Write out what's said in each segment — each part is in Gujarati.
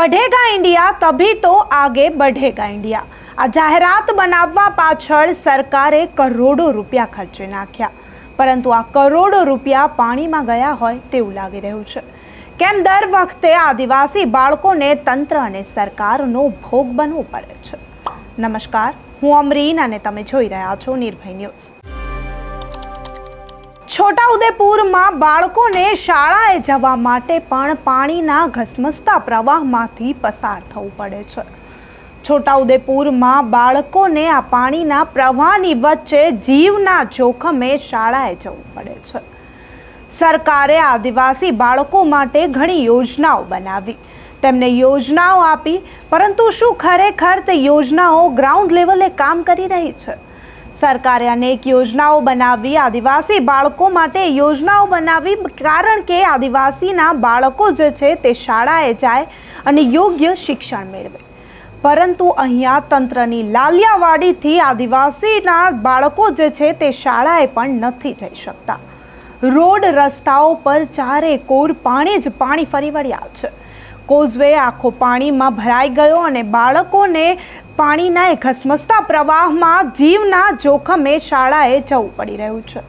પઢેગા ઇન્ડિયા તભી તો આગે બઢેગા ઇન્ડિયા આ જાહેરાત બનાવવા પાછળ સરકારે કરોડો રૂપિયા ખર્ચી નાખ્યા પરંતુ આ કરોડો રૂપિયા પાણીમાં ગયા હોય તેવું લાગી રહ્યું છે કેમ દર વખતે આદિવાસી બાળકોને તંત્ર અને સરકારનો ભોગ બનવું પડે છે નમસ્કાર હું અમરીન અને તમે જોઈ રહ્યા છો નિર્ભય ન્યૂઝ છોટાઉદેપુરમાં બાળકોને શાળાએ જવા માટે પણ પાણીના ઘસમસતા પ્રવાહમાંથી પસાર થવું પડે છે. છોટાઉદેપુરમાં બાળકોને આ પાણીના પ્રવાહની વચ્ચે જીવના જોખમે શાળાએ જવું પડે છે. સરકારે આદિવાસી બાળકો માટે ઘણી યોજનાઓ બનાવી. તેમને યોજનાઓ આપી, પરંતુ શું ખરેખર તે યોજનાઓ ગ્રાઉન્ડ લેવલે કામ કરી રહી છે? સરકારે અનેક યોજનાઓ બનાવી. આદિવાસી બાળકો માટે યોજનાઓ બનાવી કારણ કે આદિવાસીના બાળકો જે છે તે શાળાએ જાય અને યોગ્ય શિક્ષણ મેળવે. પરંતુ અહીંયા તંત્રની લાલિયાવાડીથી આદિવાસીના બાળકો જે છે તે શાળાએ પણ નથી જઈ શકતા. રોડ રસ્તાઓ પર ચારે કોર પાણી જ પાણી ફરી વળ્યા છે. કોઝવે આખો પાણીમાં ભરાઈ ગયો અને બાળકોને પાણીના એ ઘસમસતા પ્રવાહમાં જીવના જોખમે શાળાએ જવું પડી રહ્યું છે.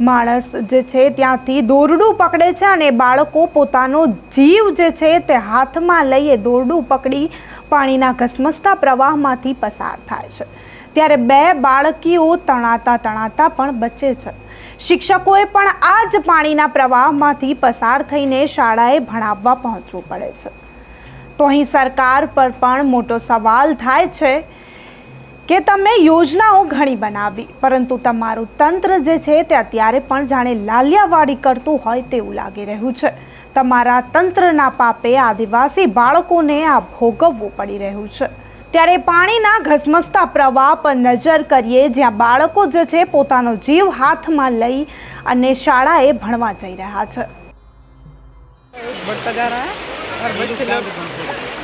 માણસ જે છે ત્યાંથી દોરડું પકડે છે અને બાળકો પોતાનો જીવ જે છે તે હાથમાં લઈએ દોરડું પકડી પાણીના ઘસમસતા પ્રવાહમાંથી પસાર થાય છે. ત્યારે બે બાળકીઓ તણાતા તણાતા પણ બચે છે. શિક્ષકોએ પણ આ જ પાણીના પ્રવાહમાંથી પસાર થઈને શાળાએ ભણાવવા પહોંચવું પડે છે. તો અહીં સરકાર પર પણ મોટો સવાલ થાય છે કે તમે યોજનાઓ ઘણી બનાવી, પરંતુ તમારું તંત્ર જે છે તે અત્યારે પણ જાણે લાલિયાવાડી કરતું હોય તેવું લાગી રહ્યું છે. તમારા તંત્રના પાપે આદિવાસી બાળકોને આ ભોગવવું પડી રહ્યું છે. ત્યારે પાણીના ઘસમસતા પ્રવાહ પર નજર કરીએ, જ્યાં બાળકો જે છે પોતાનો જીવ હાથમાં લઈ અને શાળાએ ભણવા જઈ રહ્યા છે.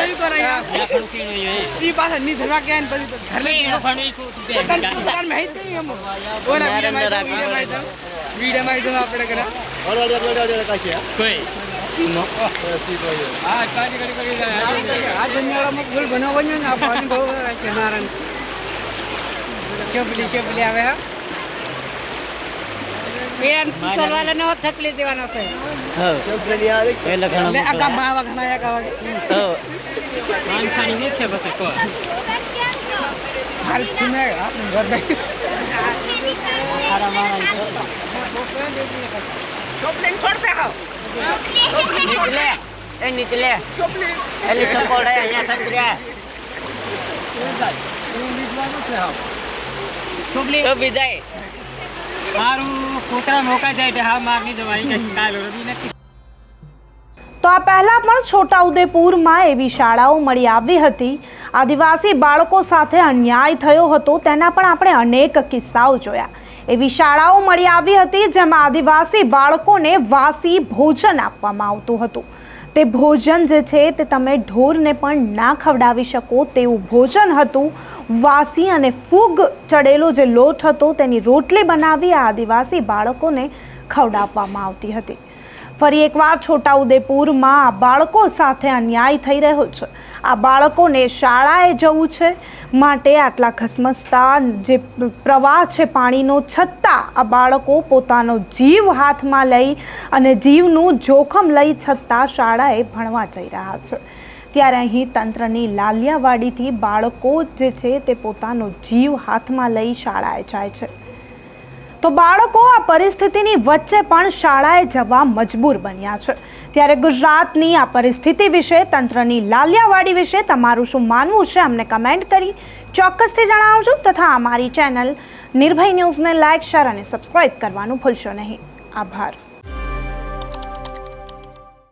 જોયું તો રહ્યા ઈ પાસે ધરવા ગયા આપણે કરા ઓર ઓર આવે હા? બેન સરવાલે નો થકલી દેવાનો છે. હા. શેપલી આવે માનસાણી દેખે પછી તો હાલ સુને એ નીચલે ચોપલેન. એલી સકોડે અહીંયા સંતર્યા છોકરી જાય મારું છોકરા મોકા જાય હા મારની દવાઈ કાલ નથી તો આ પહેલા પણ છોટાઉદેપુરમાં એવી શાળાઓ મળી આવી હતી. આદિવાસી બાળકો સાથે અન્યાય થયો હતો, તેના પણ આપણે અનેક કિસ્સાઓ જોયા. એવી શાળાઓ મળી આવી હતી જેમાં આદિવાસી બાળકોને વાસી ભોજન આપવામાં આવતું હતું. તે ભોજન જે છે તે તમે ઢોરને પણ ના ખવડાવી શકો તેવું ભોજન હતું. વાસી અને ફૂગ ચડેલો જે લોટ હતો તેની રોટલી બનાવી આ આદિવાસી બાળકોને ખવડાવવામાં આવતી હતી. ફરી એકવાર છોટાઉદેપુરમાં બાળકો સાથે અન્યાય થઈ રહ્યો છે. આ બાળકોને શાળાએ જવું છે માટે આટલા ખસમસતા જે પ્રવાહ છે પાણીનો, છતાં આ બાળકો પોતાનો જીવ હાથમાં લઈ અને જીવનું જોખમ લઈ છતાં શાળાએ ભણવા જઈ રહ્યા છે. ત્યારે અહીં તંત્રની લાલિયાવાડીથી બાળકો જે છે તે પોતાનો જીવ હાથમાં લઈ શાળાએ જાય છે. તો બાળકો આ પરિસ્થિતિની વચ્ચે પણ શાળાએ જવા મજબૂર બન્યા છે. ત્યારે ગુજરાતની આ પરિસ્થિતિ વિશે, તંત્રની લાલિયાવાડી વિશે તમારું શું માનવું છે અમને કમેન્ટ કરી ચોક્કસથી જણાવજો તથા અમારી ચેનલ નિર્ભય ન્યૂઝને લાઇક, શેર અને સબસ્ક્રાઇબ કરવાનું ભૂલશો નહીં. આભાર.